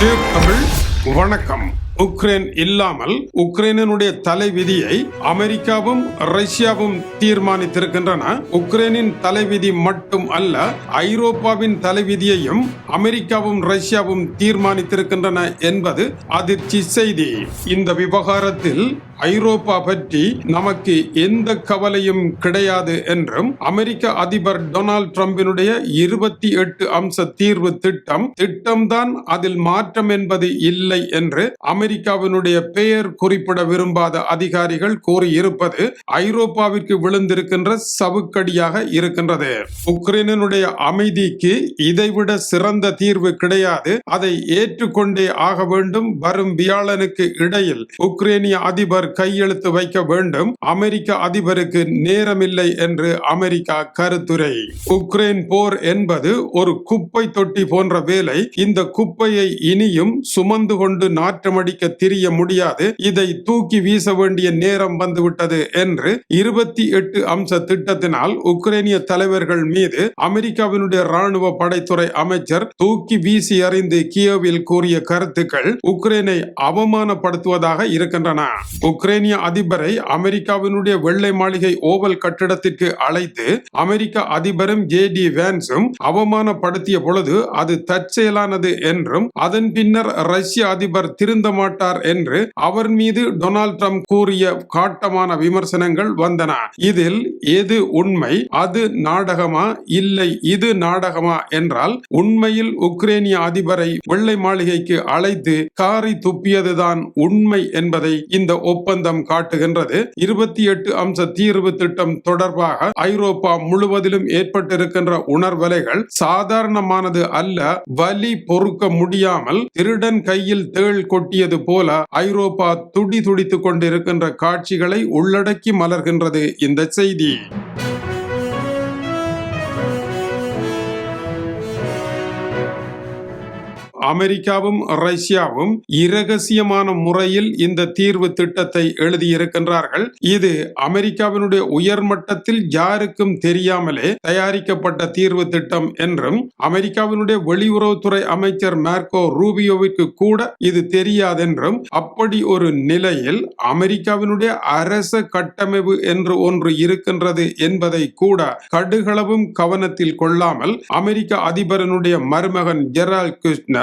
தமிழ். வணக்கம். உக்ரைன் இல்லாமல் உக்ரைனுடைய தலைவிதியை அமெரிக்காவும் ரஷ்யாவும் தீர்மானித்திருக்கின்றன. உக்ரைனின் தலைவிதி மட்டும் அல்ல ஐரோப்பாவின் தலைவிதியையும் அமெரிக்காவும் ரஷ்யாவும் தீர்மானித்திருக்கின்றன என்பது அதிர்ச்சி செய்தி. இந்த விவகாரத்தில் ஐரோப்பா பற்றி நமக்கு எந்த கவலையும் கிடையாது என்றும் அமெரிக்க அதிபர் டொனால்ட் டிரம்பினுடைய இருபத்தி எட்டு அம்ச தீர்வு திட்டம் திட்டம்தான் அதில் மாற்றம் என்பது இல்லை என்று அமெரிக்காவினுடைய பெயர் குறிப்பிட விரும்பாத அதிகாரிகள் கூறியிருப்பது ஐரோப்பாவிற்கு விழுந்திருக்கின்ற சவுக்கடியாக இருக்கின்றது. உக்ரைனுடைய அமைதிக்கு இதைவிட சிறந்த தீர்வு கிடையாது. அதை ஏற்றுக்கொண்டே ஆக வேண்டும். வரும் வியாழனுக்கு இடையில் உக்ரைனிய அதிபர் கையெழுத்து வைக்க வேண்டும். அமெரிக்க அதிபருக்கு நேரமில்லை என்று அமெரிக்கா கருத்துரை. உக்ரைன் போர் என்பது ஒரு குப்பை தொட்டி போன்ற வேலை. இந்த குப்பையை இனியும் சுமந்து கொண்டு நாற்றமடிக்க திரிய முடியாது. இதை தூக்கி வீச வேண்டிய நேரம் வந்துவிட்டது என்று இருபத்தி எட்டு அம்ச திட்டத்தினால் உக்ரைனிய தலைவர்கள் மீது அமெரிக்காவினுடைய ராணுவ படைத்துறை அமைச்சர் தூக்கி வீசி அறிந்து கியோவில் கூறிய கருத்துக்கள் உக்ரைனை அவமானப்படுத்துவதாக இருக்கின்றன. உக்ரைனிய அதிபரை அமெரிக்காவினுடைய வெள்ளை மாளிகை ஓவல் கட்டிடத்திற்கு அழைத்து அமெரிக்க அதிபரும் ஜே டி வேன்ஸும் அவமானப்படுத்திய பொழுது அது தற்செயலானது என்றும் அதன் பின்னர் ரஷ்ய அதிபர் திருந்த மாட்டார் என்று அவர் மீது டொனால்ட் ட்ரம்ப் கூறிய காட்டமான விமர்சனங்கள் வந்தன. இதில் எது உண்மை அது நாடகமா இல்லை இது நாடகமா என்றால் உண்மையில் உக்ரைனிய அதிபரை வெள்ளை மாளிகைக்கு அழைத்து காரி துப்பியதுதான் உண்மை என்பதை இந்த ஒப்பந்தம் காட்டுகின்றது. இருபத்தி எட்டு அம்ச தீர்வு திட்டம் தொடர்பாக ஐரோப்பா முழுவதிலும் ஏற்பட்டிருக்கின்ற உணர்வலைகள் சாதாரணமானது அல்ல. வலி பொறுக்க முடியாமல் திருடன் கையில் தேள் கொட்டியது போல ஐரோப்பா துடி துடித்துக் கொண்டிருக்கின்ற காட்சிகளை உள்ளடக்கி மலர்கின்றது இந்த செய்தி. அமெரிக்காவும் ரஷ்யாவும் இரகசியமான முறையில் இந்த தீர்வு திட்டத்தை எழுதியிருக்கின்றார்கள். இது அமெரிக்காவினுடைய உயர்மட்டத்தில் யாருக்கும் தெரியாமலே தயாரிக்கப்பட்ட தீர்வு திட்டம் என்றும் அமெரிக்காவினுடைய வெளியுறவுத்துறை அமைச்சர் மார்க்கோ ரூபியோவிற்கு கூட இது தெரியாதென்றும் அப்படி ஒரு நிலையில் அமெரிக்காவினுடைய அரச கட்டமைப்பு என்று ஒன்று இருக்கின்றது என்பதை கூட கடுகளவும் கவனத்தில் கொள்ளாமல் அமெரிக்க அதிபரனுடைய மருமகன் ஜெரால்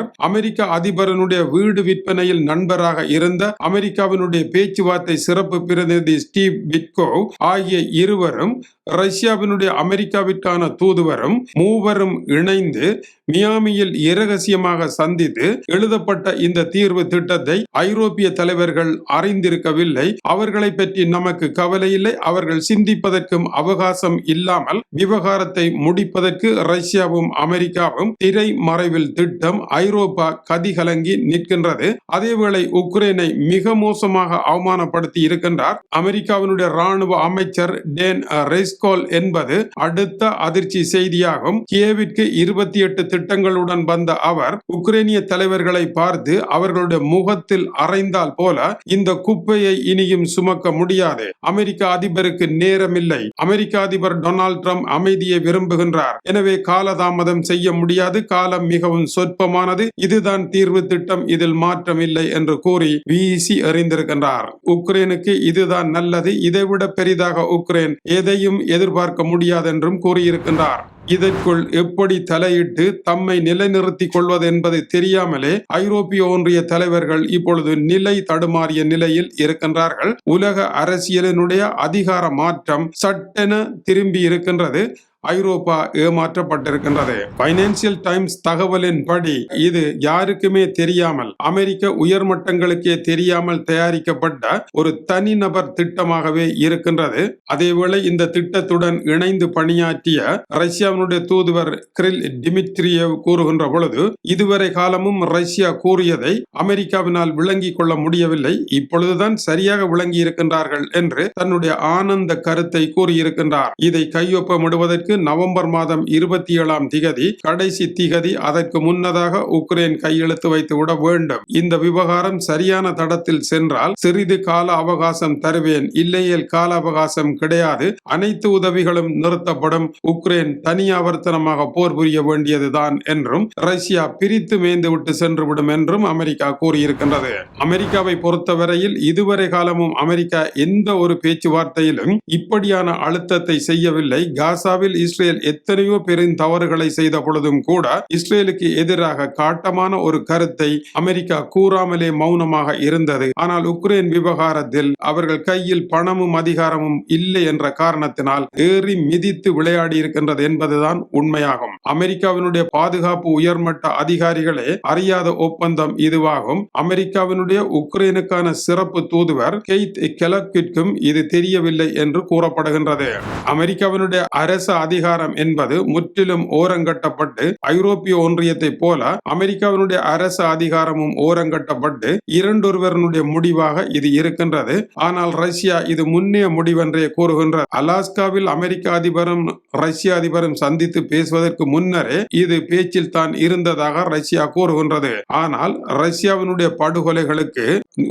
குஷ்னர் அமெரிக்க அதிபரனுடைய வீடு விற்பனையில் நண்பராக இருந்த அமெரிக்காவினுடைய பேச்சுவார்த்தை சிறப்பு பிரதிநிதி ஸ்டீவ் பிட்கோ ஆகிய இருவரும் ரஷ்யாவினுடைய அமெரிக்காவிற்கான தூதுவரும் மூவரும் இணைந்து மியாமியில் இரகசியமாக சந்தித்து எழுதப்பட்ட இந்த தீர்வு திட்டத்தை ஐரோப்பிய தலைவர்கள் அறிந்திருக்கவில்லை. அவர்களை பற்றி நமக்கு கவலை இல்லை. அவர்கள் சிந்திப்பதற்கும் அவகாசம் இல்லாமல் விவகாரத்தை முடிப்பதற்கு ரஷ்யாவும் அமெரிக்காவும் திரை மறைவில் திட்டம் ஐரோப்பா கதிகலங்கி நிற்கின்றது. அதேவேளை உக்ரைனை மிக மோசமாக அவமானப்படுத்தி இருக்கின்றார். அமெரிக்காவினுடைய ராணுவ அமைச்சர் டேன் ரெஸ்கோல் என்பது அடுத்த அதிர்ச்சி செய்தியாகும். கியேவிற்கு இருபத்தி எட்டு திட்டங்களுடன் வந்த அவர் உக்ரைனிய தலைவர்களை பார்த்து அவர்களுடைய முகத்தில் அரைந்தால் போல இந்த குப்பையை இனியும் சுமக்க முடியாது. அமெரிக்க அதிபருக்கு நேரமில்லை. அமெரிக்க அதிபர் டொனால்ட் ட்ரம்ப் அமைதியை விரும்புகின்றார். எனவே காலதாமதம் செய்ய முடியாது. காலம் மிகவும் சொற்பமானது. இதுதான் தீர்வு திட்டம் இதில் மாற்றம் இல்லை என்று கூறி வீசி அறிந்திருக்கின்றார் உக்ரைனுக்கு இதுதான் நல்லது இதைவிட பெரிதாக உக்ரைன் எதையும் எதிர்பார்க்க முடியாது என்றும் கூறியிருக்கின்றார். இதற்குள் எப்படி தலையிட்டு தம்மை நிலைநிறுத்திக் கொள்வது என்பது தெரியாமலே ஐரோப்பிய ஒன்றிய தலைவர்கள் இப்பொழுது நிலை தடுமாறிய நிலையில் இருக்கின்றார்கள். உலக அரசியலினுடைய அதிகார மாற்றம் சட்டென திரும்பி இருக்கின்றது. ஐரோப்பா ஏமாற்றப்பட்டிருக்கின்றது. பைனான்சியல் டைம்ஸ் தகவலின்படி இது யாருக்குமே தெரியாமல் அமெரிக்க உயர்மட்டங்களுக்கே தெரியாமல் தயாரிக்கப்பட்ட ஒரு தனிநபர் திட்டமாகவே இருக்கின்றது. அதேவேளை இந்த திட்டத்துடன் இணைந்து பணியாற்றிய ரஷ்யாவினுடைய தூதுவர் கிரில் டிமிட்ரியவ் கூறுகின்ற பொழுது இதுவரை காலமும் ரஷ்யா கூறியதை அமெரிக்காவினால் விளங்கிக் கொள்ள முடியவில்லை. இப்பொழுதுதான் சரியாக விளங்கி இருக்கின்றார்கள் என்று தன்னுடைய ஆனந்த கருத்தை கூறியிருக்கின்றார். இதை கையொப்பமிடுவதற்கு உக்ரைனுக்கு நவம்பர் மாதம் இருபத்தி ஏழாம் திகதி கடைசி திகதி அதற்கு முன்னதாக உக்ரைன் கையெழுத்து வைத்து விட வேண்டும். இந்த விவகாரம் சரியான தடத்தில் சென்றால் சிறிது கால அவகாசம் தருவேன். இல்லையேல் கால அவகாசம் கிடையாது. அனைத்து உதவிகளும் நிறுத்தப்படும். உக்ரைன் தனியாவர்த்தனமாக போர் புரிய வேண்டியதுதான் என்றும் ரஷ்யா பிரித்து மேய்ந்துவிட்டு சென்றுவிடும் என்றும் அமெரிக்கா கூறியிருக்கின்றது. அமெரிக்காவை பொறுத்தவரையில் இதுவரை காலமும் அமெரிக்கா எந்த ஒரு பேச்சுவார்த்தையிலும் இப்படியான அழுத்தத்தை செய்யவில்லை. காசாவில் இஸ்ரேல் எத்தனையோ பெரும் தவறுகளை செய்த பொழுதும் கூட இஸ்ரேலுக்கு எதிராக காட்டமான ஒரு கருத்தை அமெரிக்கா கூறாமலே மௌனமாக இருந்தது. ஆனால் உக்ரைன் விவகாரத்தில் அவர்கள் கையில் பணமும் அதிகாரமும் இல்லை என்ற காரணத்தினால் ஏறி மிதித்து விளையாடி இருக்கின்றது என்பதுதான் உண்மையாகும். அமெரிக்காவினுடைய பாதுகாப்பு உயர்மட்ட அதிகாரிகளே அறியாத ஒப்பந்தம் இதுவாகும். அமெரிக்காவினுடைய உக்ரைனுக்கான சிறப்பு தூதுவர் கெய்த் கெலக்கிற்கும் இது தெரியவில்லை என்று கூறப்படுகின்றது. அமெரிக்காவினுடைய அரச அதிகாரம் என்பது முற்றிலும் ஓரங்கட்டப்பட்டு ஐரோப்பிய ஒன்றியத்தை போல அமெரிக்காவினுடைய அரச அதிகாரமும் ஓரங்கட்டப்பட்டு இரண்டொருவருடைய முடிவாக இது இருக்கின்றது. ஆனால் ரஷ்யா இது முன்னே முடிவென்றே கூறுகின்றது. அலாஸ்காவில் அமெரிக்க அதிபரும் ரஷ்ய அதிபரும் சந்தித்து பேசுவதற்கு முன்னரே இது பேச்சில் தான் இருந்ததாக ரஷ்யா கூறுகின்றது. ஆனால் ரஷ்யாவினுடைய படுகொலைகளுக்கு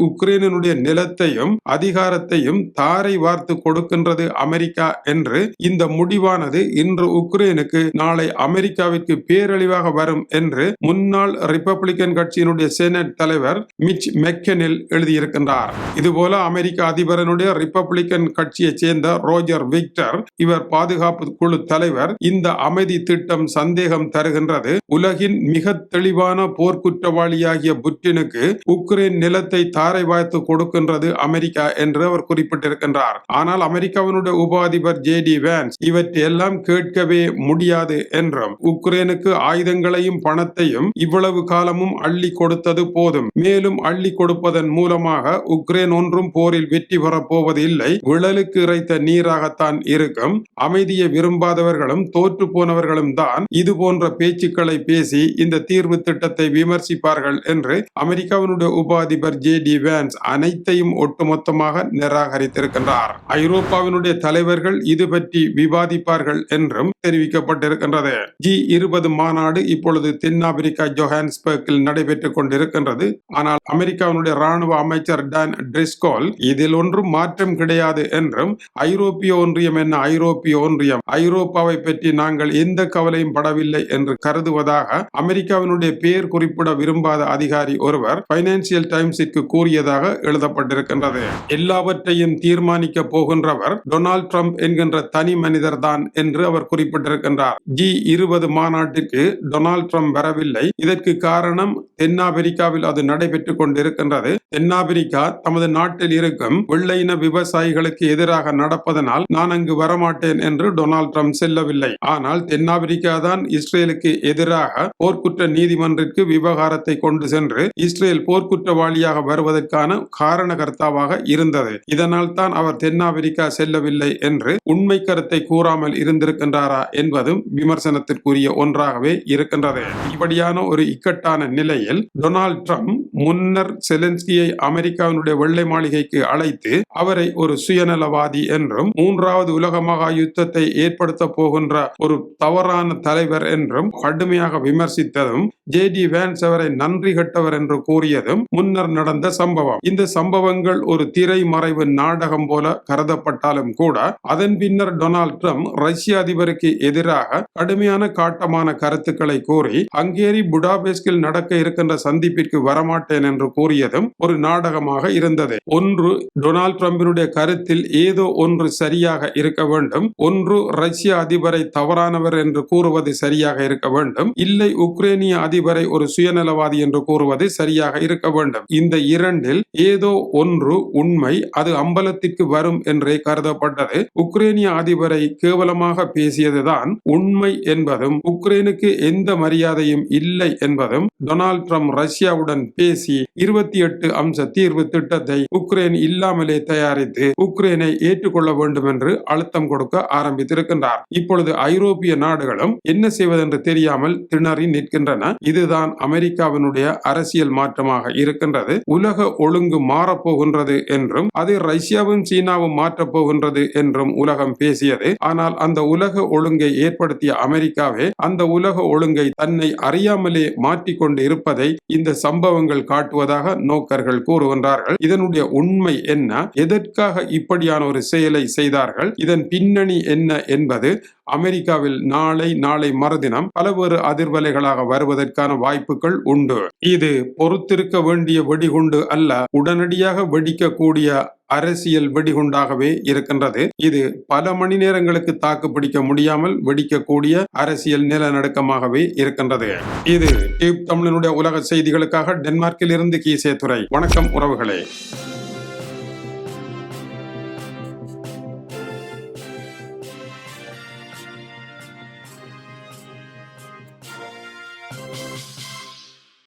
உக்ரைனுடைய நிலத்தையும் அதிகாரத்தையும் தாரை வார்த்து கொடுக்கின்றது அமெரிக்கா என்று இந்த முடிவானது இன்று உக்ரைனுக்கு நாளை அமெரிக்காவிற்கு பேரழிவாக வரும் என்று முன்னாள் ரிப்பப்ளிகன் கட்சியினுடைய செனட் தலைவர் மிச் மெக்கனில் எழுதியிருக்கின்றார். இதுபோல அமெரிக்க அதிபரனுடைய ரிப்பப்ளிகன் கட்சியைச் சேர்ந்த ரோஜர் விக்டர் இவர் பாதுகாப்பு குழு தலைவர் இந்த அமைதி திட்டம் சந்தேகம் தருகின்றது. உலகின் மிக தெளிவான போர்க்குற்றவாளியாகிய புட்டினுக்கு உக்ரைன் நிலத்தை தாரை வாய்த்து கொடுக்கின்றது அமெரிக்கா என்று அவர் குறிப்பிட்டிருக்கின்றார். ஆனால் அமெரிக்காவினுடைய உப அதிபர் ஜே டி வேன்ஸ் இவற்றையெல்லாம் கேட்கவே முடியாது என்றும் உக்ரைனுக்கு ஆயுதங்களையும் பணத்தையும் இவ்வளவு காலமும் அள்ளி கொடுத்தது போதும். மேலும் அள்ளி கொடுப்பதன் மூலமாக உக்ரைன் ஒன்றும் போரில் வெற்றி பெறப்போவது இல்லை. விழலுக்கு இறைத்த நீராகத்தான் இருக்கும். அமைதியை விரும்பாதவர்களும் தோற்று போனவர்களும் தான் இது போன்ற பேச்சுக்களை பேசி இந்த தீர்வு திட்டத்தை விமர்சிப்பார்கள் என்று அமெரிக்காவினுடைய உபாதிபர் ஜே டி வேன்ஸ் அனைத்தையும் ஒட்டுமொத்தமாக நிராகரித்திருக்கின்றார். ஐரோப்பாவினுடைய தலைவர்கள் இது பற்றி விவாதிப்பார்கள் என்றும் தெரிவிக்கப்பட்டிருக்கின்றது. ஜி இருபது மாநாடு இப்பொழுது தென்னாப்பிரிக்கா ஜோஹான்ஸ்பர்க்கில் நடைபெற்றுக் கொண்டிருக்கின்றது. ஆனால் அமெரிக்காவினுடைய ராணுவ அமைச்சர் டான் டிரிஸ்கோல் இதில் ஒன்றும் மாற்றம் கிடையாது என்றும் ஐரோப்பிய ஒன்றியம் என்ன ஐரோப்பிய ஒன்றியம் ஐரோப்பாவை பற்றி நாங்கள் எந்த கவலையும் படவில்லை என்று கருதுவதாக அமெரிக்காவினுடைய பெயர் குறிப்பிட விரும்பாத அதிகாரி ஒருவர் பைனான்சியல் டைம்ஸிற்கு கூறியதாக எழுதப்பட்டிருக்கின்றது. எல்லாவற்றையும் தீர்மானிக்க போகின்றவர் டொனால்ட் ட்ரம்ப் என்கின்ற தனி மனிதர் தான் என்று என்று அவர் குறிப்பிட்டிருக்கின்றார். ஜி இருபது மாநாட்டிற்கு டொனால்ட் ட்ரம்ப் வரவில்லை. இதற்கு காரணம் தென்னாப்பிரிக்காவில் அது நடைபெற்றுக் கொண்டிருக்கின்றது. தென்னாப்பிரிக்கா தமது நாட்டில் இருக்கும் வெள்ளையின விவசாயிகளுக்கு எதிராக நடப்பதனால் நான் அங்கு வரமாட்டேன் என்று டொனால்ட் ட்ரம்ப் செல்லவில்லை. ஆனால் தென்னாப்பிரிக்கா தான் இஸ்ரேலுக்கு எதிராக போர்க்குற்ற நீதிமன்றிற்கு விவகாரத்தை கொண்டு சென்று இஸ்ரேல் போர்க்குற்றவாளியாக வருவதற்கான காரணகர்த்தாவாக இருந்தது. இதனால் தான் அவர் தென்னாப்பிரிக்கா செல்லவில்லை என்று உண்மை கருத்தை கூறாமல் இருந்த இருந்திருக்கின்றாரா என்பதும் விமர்சனத்திற்குரிய ஒன்றாகவே இருக்கின்றது. இப்படியான ஒரு இக்கட்டான நிலையில் டொனால்ட் ட்ரம்ப் முன்னர் செலன்ஸ்கியை அமெரிக்காவினுடைய வெள்ளை மாளிகைக்கு அழைத்து அவரை ஒரு சுயநலவாதி என்றும் மூன்றாவது உலக மகா யுத்தத்தை ஏற்படுத்த போகின்ற ஒரு தவறான தலைவர் என்றும் கடுமையாக விமர்சித்ததும் ஜே டி வேன்ஸ் அவரை நன்றி கட்டவர் என்று கூறியதும் முன்னர் நடந்த சம்பவம். இந்த சம்பவங்கள் ஒரு திரை மறைவு நாடகம் போல கருதப்பட்டாலும் கூட அதன் பின்னர் டொனால்ட் ட்ரம்ப் ரஷ்ய அதிபருக்கு எதிராக கடுமையான காட்டமான கருத்துக்களை கூறி ஹங்கேரி புடாபெஸ்கில் நடக்க இருக்கின்ற சந்திப்பிற்கு மாட்டேன் என்று கூறியதும் ஒரு நாடகமாக இருந்தது. ஒன்று டொனால்ட் ட்ரம்பினுடைய கருத்தில் ஏதோ ஒன்று சரியாக இருக்க வேண்டும். ஒன்று ரஷ்ய அதிபரை தவறானவர் என்று கூறுவது சரியாக இருக்க வேண்டும். இல்லை உக்ரைனிய அதிபரை ஒரு சுயநலவாதி என்று கூறுவது சரியாக இருக்க வேண்டும். இந்த இரண்டில் ஏதோ ஒன்று உண்மை அது அம்பலத்திற்கு வரும் என்றே கருதப்பட்டது. உக்ரைனிய அதிபரை கேவலமாக பேசியதுதான் உண்மை என்பதும் உக்ரைனுக்கு எந்த மரியாதையும் இல்லை என்பதும் டொனால்ட் ட்ரம்ப் ரஷ்யாவுடன் பேசி இருபத்தி எட்டு அம்ச தீர்வு திட்டத்தை உக்ரைன் இல்லாமலே தயாரித்து உக்ரைனை ஏற்றுக்கொள்ள வேண்டும் என்று அழுத்தம் கொடுக்க ஆரம்பித்திருக்கின்றார். இப்பொழுது ஐரோப்பிய நாடுகளும் என்ன செய்வதென்று தெரியாமல் திணறி நிற்கின்றன. இதுதான் அமெரிக்காவினுடைய அரசியல் மாற்றமாக இருக்கின்றது. உலக ஒழுங்கு மாறப்போகின்றது என்றும் அது ரஷ்யாவும் சீனாவும் மாற்றப்போகின்றது என்றும் உலகம் பேசியது. ஆனால் அந்த உலக ஒழுங்கை ஏற்படுத்திய அமெரிக்காவே அந்த உலக ஒழுங்கை தன்னை அறியாமலே மாற்றிக்கொண்டு இருப்பதை இந்த சம்பவங்கள் காட்டுவதாக நோக்கர்கள் கூறுகின்றார்கள். இதனுடைய உண்மை என்ன? எதற்காக இப்படியான ஒரு செயலை செய்தார்கள்? இதன் பின்னணி என்ன என்பது அமெரிக்காவில் நாளை நாளை மறுதினம் பலவேறு அதிர்வலைகளாக வருவதற்கான வாய்ப்புகள் உண்டு. இது பொறுத்திருக்க வேண்டிய வெடிகுண்டு அல்ல உடனடியாக வெடிக்கக்கூடிய அரசியல் வெடிகுண்டாகவே இருக்கின்றது. இது பல மணி நேரங்களுக்கு தாக்கு பிடிக்க முடியாமல் வெடிக்கக்கூடிய அரசியல் நிலநடுக்கமாகவே இருக்கின்றது. இது டியூப் தமிழனுடைய உலக செய்திகளுக்காக டென்மார்க்கில் இருந்து கீசே துறை வணக்கம் உறவுகளே.